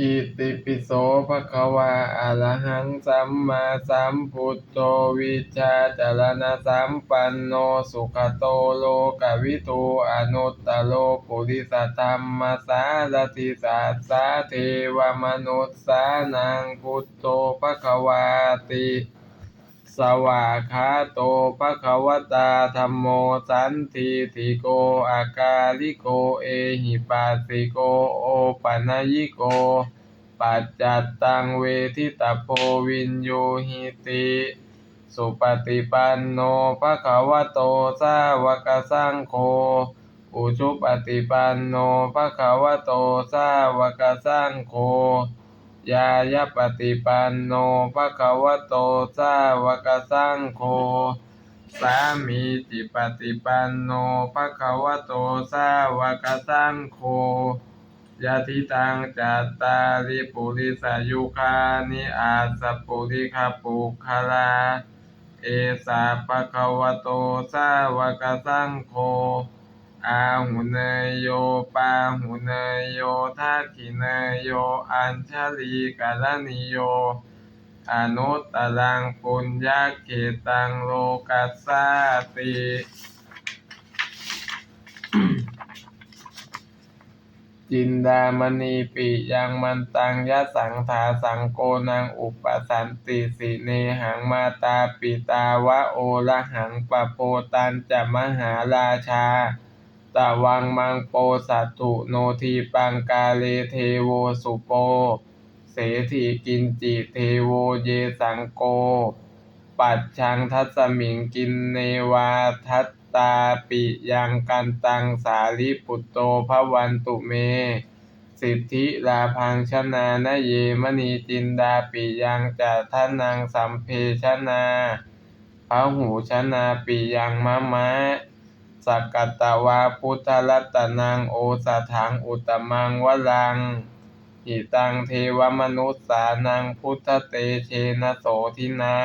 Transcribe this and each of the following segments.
อิติปิโสภะคะวาอะระหังสัมมาสัมพุทโธวิชาจารณสัมปันโนสุขโตโลกวิทูอนุตตโรปุริสธรรมสารติสัสสะเทวมนุสสานังพุทโธภะคะวาติสวากขาโตภะคะวตาธัมโมสันทิติโกอากาลิโกเอหิปัสสิโกโอปัญญิโก ปัจจัตตังเวทิตาโพวินโยหิติสุปฏิปันโนภะคะวะโตสาวกสังโฆอุชุปฏิปันโนภะคะวะโตสาวกสังโฆยายปฏิปันโนภะคะวะโตสาวกสังโฆสามีจิปฏิปันโนภะคะวะโตสาวกสังโฆ ยะทิตังจัตตาริปุริสายุคานิอาสปุริคปุคลา เอสาภะคะวะโตสาวกสังโฆอาหุเนยโยปาหุเนยโยทักขิเนยโยอัญชลีกาลนิโยอนุตตรังปุญญเขตังโลกัสสาติ จินดามณีปิยังมันตังยะสังถาสังโกนังอุปสันติสิเนหังมาตาปิตาวะโอระหังปะโพตันจะมหาราชาตะวังมังโปสัตถุโนทีปังกาเลเทโวสุโป เสถีกินจิเทโวเยสังโก ปัจชังทัสสมิงกินเนวาทัต ตาปิยังกันตังสาลิปุตโตภวันตุเม สิทธิลาพังชนานเยมณีจินดาปิยังจะทานังสัมเพชนาพระหูชนาปิยังมะมะสักกัตตวาพุทธรัตนังโอสถังอุตมังวลังหิตังเทวมนุษสานังพุทธเตเชนะโสทินา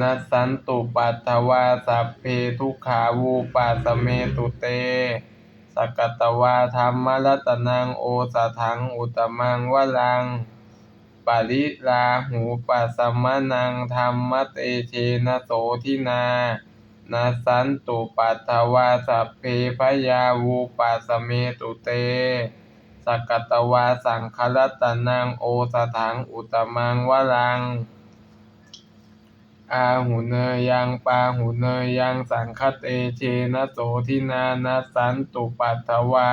นัสสันตุปัตถวาสัพเพทุขาวูปัสเมตุเตสกตวาธรรมรัตนังโอสถังอุตมังวลังปริลาหูปัสสมนังธรรมเตเชนะโสทินานัสันตุปัตถวาสัพเพพยาวูปัสเมตุเตสกตวาสังครัตนังโอสถังอุตตมังวลัง อาหุเนยยังปาหุเนยยังสังคเตเชนะโสทินานัสสันตุปัตถวา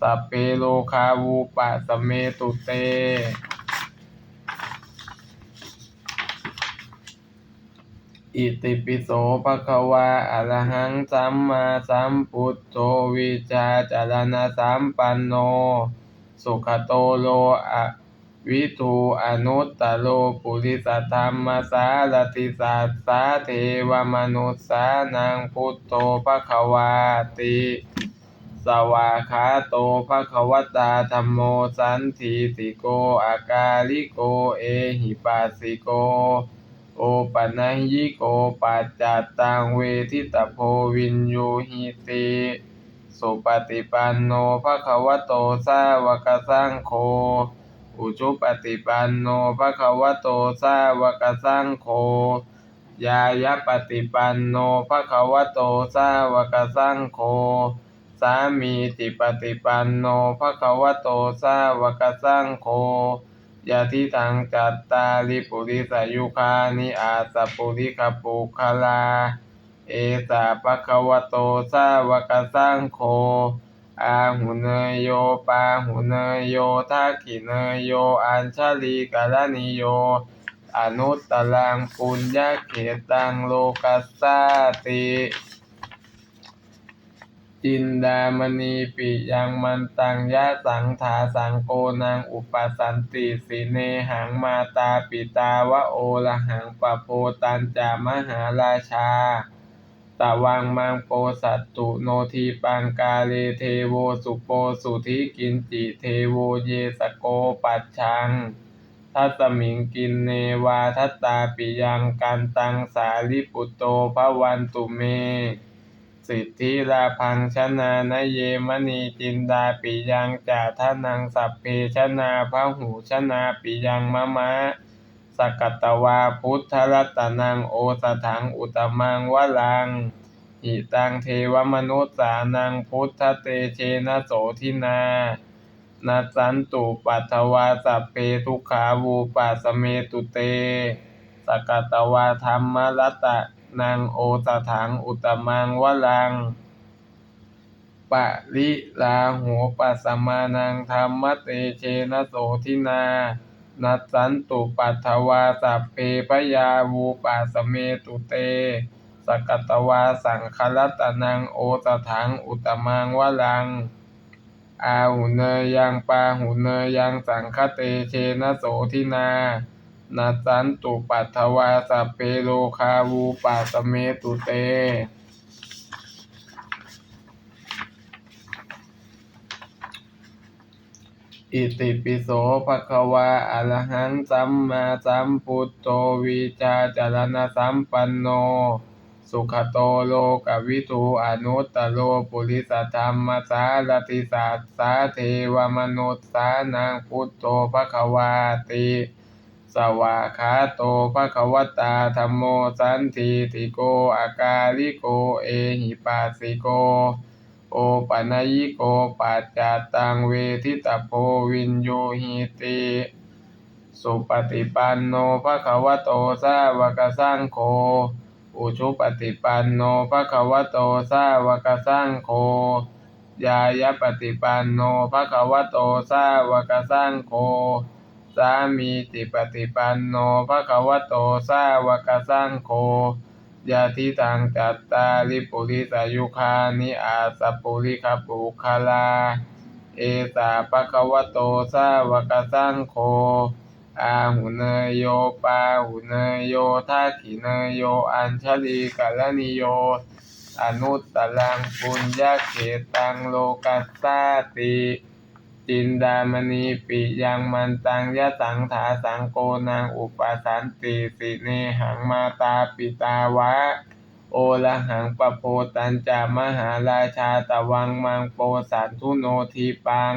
สัพเพโลคาวูปัสเมตุเต อิติปิโสภะคะวาอะระหังสัมมาสัมพุทโธวิชาจารณะสัมปันโน สุขโตโลอะ วิทูอนุตตโรปุริสธรรมสารติสัสสะเทวมนุสสานังพุทโธภควาติสวากาโตภควตาธัมโมสันทิติโกอากาลิโกเอหิปัสสิโก โอปัญญิโกปัจจัตตังเวทิตโพวินโยหิติสุปฏิปันโนภควโตสาวกสังโฆ อุชุปฏิปันโนภะคะวะโตสาวกสังโฆยายาปฏิปันโนภะคะวะโตสาวกสังโฆสามีจิปฏิปันโนภะคะวะโตสาวกสังโฆยะทิทังจัตตาริปุริสยุคานิอาสปุริคปุคลา เอสาภะคะวะโตสาวกสังโฆ อาหุเนยโยปาหุเนยโยทักขิเนยโย อัญชลีกาลนิโย อนุตตรังปุญญาเขตังโลกัสสาติจินดามณีปิยังมันตังยะสังถาสังโกนังอุปสันติสิเนหังมาตาปิตาวะโอระหังปะโพตันจามหาราชา ตะวังมังโปสัตตุโนทีปังกาเลเทโวสุโปสุธิกินจิเทโวเยสโกปัจชังทัสมิงกินเนวาทัตตาปิยังกันตังสาลิปุตโตภวันตุเม สิทธิราพังชนานเยมณีจินดาปิยังจ่าทานังสัพเพชนาพระหูชนาปิยังมะมะ กตตวาพุทธรัตนังโอสถังอุตมังวลังหิตังเทวมนุษสานังพุทธเตเชนะโสทินานัสสันตุปัทวาสัพเพทุขาวูปัสเมตุเต สกตตวาธรรมรัตนางโอสถังอุตมังวลังปะริลาโหปัสมานังธรรมเตเชนะโสทินา นัสสันตุปัทวาสัพเพพยาวูปัสเมตุเตสกตตวาสังครัตนังโอสถังอุตมังวลัง อาหุเนยยังปาหุเนยยังสังคเตเชนะโสทินานัสสันตุปัทวาสัพเพโลคาวูปัสเมตุเต อิติปิโสภะคะวาอะระหังสัมมาสัมพุทโธวิชาจารณสัมปันโน สุขโตโลกวิทูอนุตตโรปุริสธรรมสารติสัสสาเทวมนุษสานังพุทโธภะคะวาติสวากขาโตภะคะวตาธัมโมสันทิติโกอากาลิโกเอหิปัสสิโก โอปัญญิโกปัจจตังเวทิตาโพวินโยหิติสุปฏิปันโนภะคะวะโตสาวกสังโฆอุชุปฏิปันโนภะคะวะโตสาวกสังโฆยายปฏิปันโนภะคะวะโตสาวกสังโฆสามีติปฏิปันโนภะคะวะโตสาวกสังโฆ ยะทิทางจัตตาริปุริสายุคานิอาสปุริคปุคลา เอสาภะคะวะโตสาวกสังโฆอาหุเนยโยปาหุเนยโยทักขิเนโยอัญชลีกัลนิโย อนุตตรังปุญญาเขตังโลกัสสาติ จินดามณีปิยังมันตังยะสังถาสังโกนางอุปสันติสิเนหังมาตาปิตาวะ โอละหังปะโพตัญจามหาราชาตะวังมังโปสันทุโนทีปัง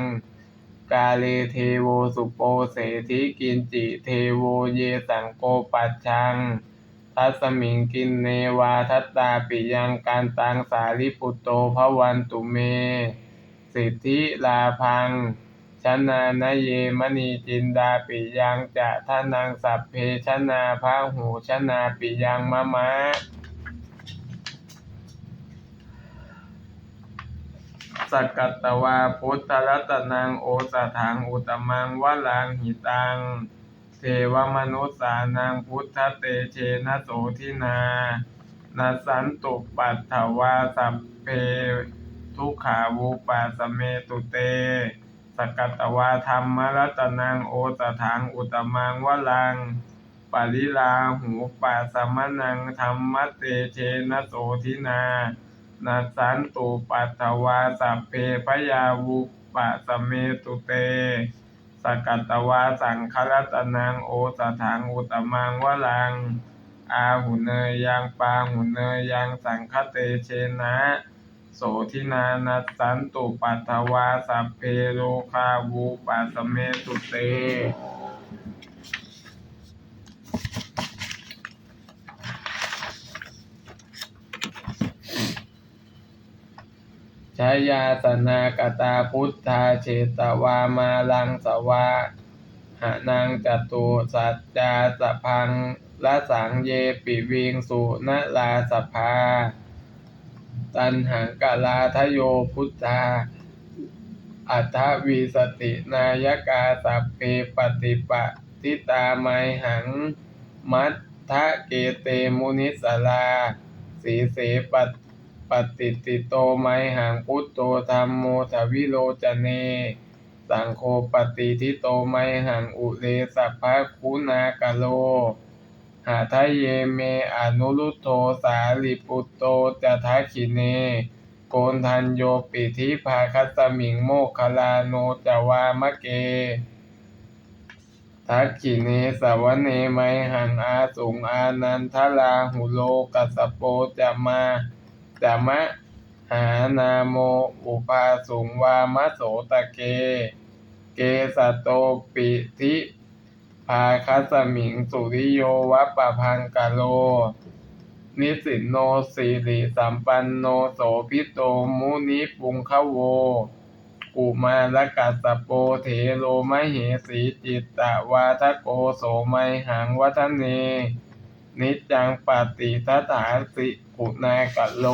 กาเลเทโวสุโปเสธิกินจิเทโวเยสังโกปัจชังทัสมิงกินเนวาทัตตาปิยังการตังสาริปุตโตภวันตุเม สิทธิลาพัง ชนานเยมณีจินดาปิยังจะทานังสัพเพชนาพาหูชนาปิยังมะมะสกัตตวาพุทธรัตนังโอสถังอุตมังวลังหิตังเทวมนุษสานังพุทธเตเชนะโสทินานัสสันตุปัตถวาสัพเพทุขาวูปัสเมตุเต สกัตตวาธรรมรัตนังโอสถังอุตมังวลังปริลาหูปัสมนังธรรมเตเชนะโสทินานัสสันตุปัตวาสัพเพพยาวุปะสเมตุเต สกัตตวาสังครัตนังโอสถังอุตมังวลัง อาหุเนยังปาหุเนยยังสังคเตเชนะ โสทินานัสสันตุปัตถวาสัพเพโลคาวุปัสเมตุเตชายาสนากตาพุทธาเชตวามาลังสวาหานังจตุสัจจาสพังละสังเยปิวิงสุนลาสภา ตันหังกาลาทโยพุทธา อัฏฐวีสตินายกาสัพเพปฏิปะทิตาไมหัง มัททะเกเตมุนิสลา สีเสปปฏิติโตไมหังพุทโตธรรมโมทวิโลจเน สังโฆปฏิทิโตไมหังอุเรสัพพะคุณากะโล หาทะเยเมอนุรุโตสาลิปุตโตจะทักขิเน โกนทันโยปิธิภาคัสมิงโมคลาโนจวามะเกทักขิเนสวเนไมหังอาสุงอานันทลาหุโลกัสโปจะมาจะมะหานาโมอุปาสุงวามโสตะเก เกสะโตปิทิ ภาคัสมิงสุริโยวะปะพังกะโล นิสินโนสิริสัมปันโนโสพิโตมุนิปุงคะโว กุมารกัสสโปเถโลมเหสีจิตตะวาทโกโสไมหังวัฒเน นิจังปฏิทัฐาสิกุณากะโล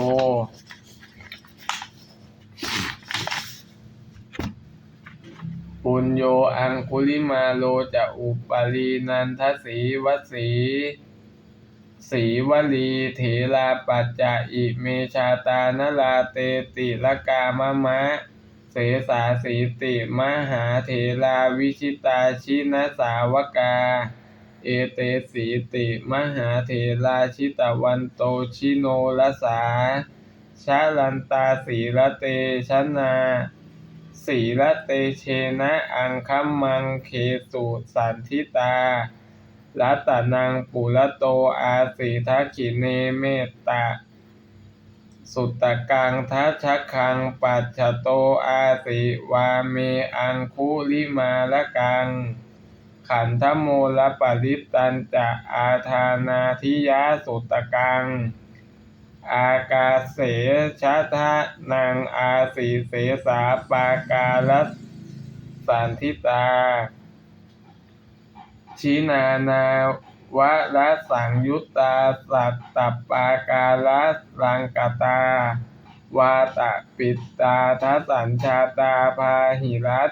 ปุญโยอังคุลิมาโลจะอุปาลีนันทสีวสีสีวลีเถราปัจจะอิเมชาตานลาเตติละกามะมะ เสสาสีติมหาเถราวิชิตาชินสาวกา เอเตสีติมหาเถราชิตวันโตชิโนลสาชาลันตาสีละเตชนา สีละเตเชนะอังคัมมังเคสุสันทิตารัตนังปุระโตอาสีทักขิเนเมตตาสุตตะกังทัชคังปัจฉโตอาสิวาเมอังคุลิมาละกัง ขันธโมลปริตันจะอาทานาทิยาสุตตะกัง อากาเสชะทะนางอาสีเสสาปากาลสันทิตา ชินานาวะระสังยุตตา สัตตปาการะรังกตาวาตะปิตตาทัสสัญชาตาพาหิรัต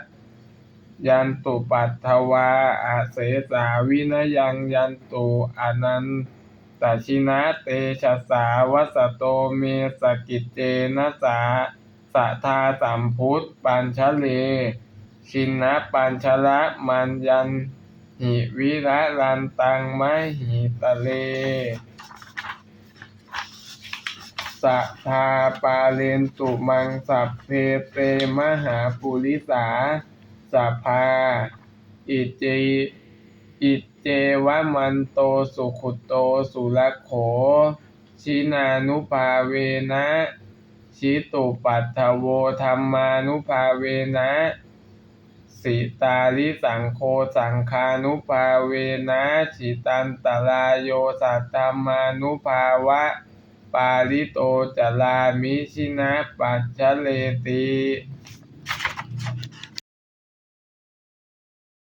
ยันตุปัตถวาอาเสสาวินยังยันตุอนันต ตชินะเตชะสาวัสโตเมสกิจเจนะสาสัทาสัมพุทธปัญชเล ชินะปัญชละมันยันหิวิระรันตังมหิตะเลสัทธาปาเลนตุมังสัพเพเตมหาปุริสาสัพพาอิเจอิ จวมันโตสุขุโตสุรโข ชินานุภาเวนะชิตุปัตถโวธรรมานุภาเวนะสิตาลิสังโฆสังคานุภาเวนะชิตันตรายโยสัตธรรมานุภาวะ ปาลิโตจลามิชินะปัจฉเลติ